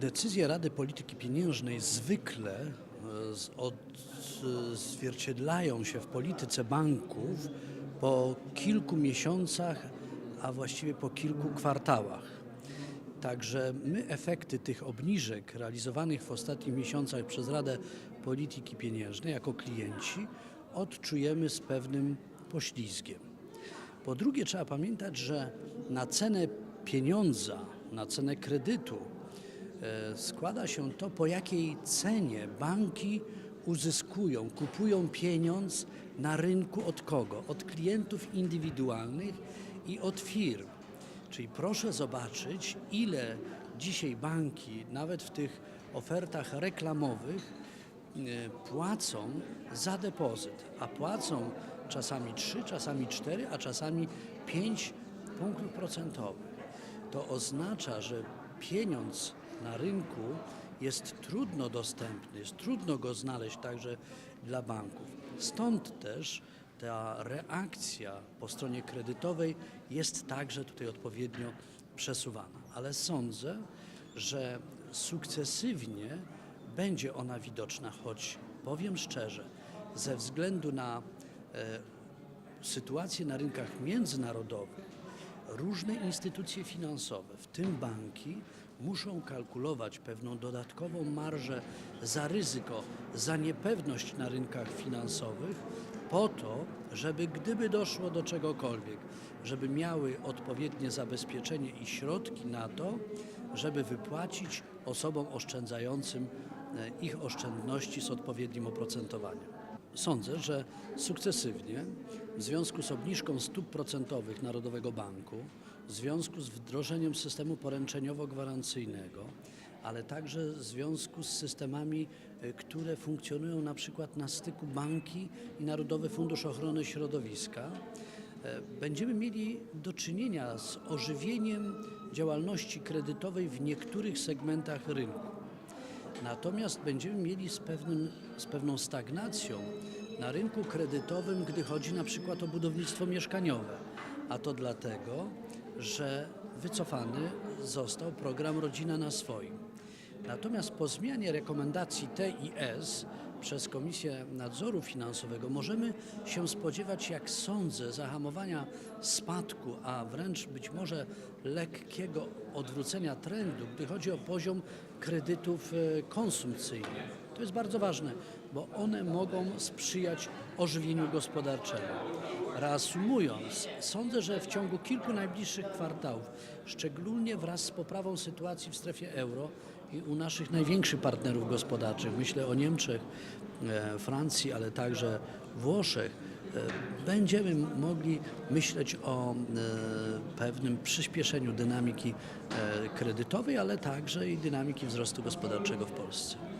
Decyzje Rady Polityki Pieniężnej zwykle e, odzwierciedlają się w polityce banków po kilku miesiącach, a właściwie po kilku kwartałach. Także my efekty tych obniżek realizowanych w ostatnich miesiącach przez Radę Polityki Pieniężnej jako klienci odczujemy z pewnym poślizgiem. Po drugie, trzeba pamiętać, że na cenę pieniądza, na cenę kredytu e, składa się to, po jakiej cenie banki uzyskują, kupują pieniądz na rynku od kogo? Od klientów indywidualnych i od firm. Czyli proszę zobaczyć, ile dzisiaj banki, nawet w tych ofertach reklamowych, e, płacą za depozyt, a płacą czasami 3, czasami 4, a czasami 5 punktów procentowych. To oznacza, że pieniądz na rynku jest trudno dostępny, jest trudno go znaleźć także dla banków. Stąd też ta reakcja po stronie kredytowej jest także tutaj odpowiednio przesuwana. Ale sądzę, że sukcesywnie będzie ona widoczna, choć powiem szczerze, ze względu na e, sytuację na rynkach międzynarodowych, różne instytucje finansowe, w tym banki, muszą kalkulować pewną dodatkową marżę za ryzyko, za niepewność na rynkach finansowych, po to, żeby gdyby doszło do czegokolwiek, żeby miały odpowiednie zabezpieczenie i środki na to, żeby wypłacić osobom oszczędzającym e, ich oszczędności z odpowiednim oprocentowaniem. Sądzę, że sukcesywnie w związku z obniżką stóp procentowych Narodowego Banku, w związku z wdrożeniem systemu poręczeniowo-gwarancyjnego, ale także w związku z systemami, y, które funkcjonują na przykład na styku banki i Narodowy Fundusz Ochrony Środowiska, e, będziemy mieli do czynienia z ożywieniem działalności kredytowej w niektórych segmentach rynku. Natomiast będziemy mieli z, pewnym, z pewną stagnacją na rynku kredytowym, gdy chodzi na przykład o budownictwo mieszkaniowe. A to dlatego, że wycofany został program Rodzina na swoim. Natomiast po zmianie rekomendacji TIS przez Komisję Nadzoru Finansowego możemy się spodziewać, jak sądzę, zahamowania spadku, a wręcz być może lekkiego odwrócenia trendu, gdy chodzi o poziom kredytów e, konsumpcyjnych. To jest bardzo ważne, bo one mogą sprzyjać ożywieniu gospodarczemu. Reasumując, sądzę, że w ciągu kilku najbliższych kwartałów, szczególnie wraz z poprawą sytuacji w strefie euro i u naszych największych partnerów gospodarczych, myślę o Niemczech, e, Francji, ale także Włoszech, e, będziemy mogli myśleć o e, pewnym przyspieszeniu dynamiki kredytowej, ale także i dynamiki wzrostu gospodarczego w Polsce.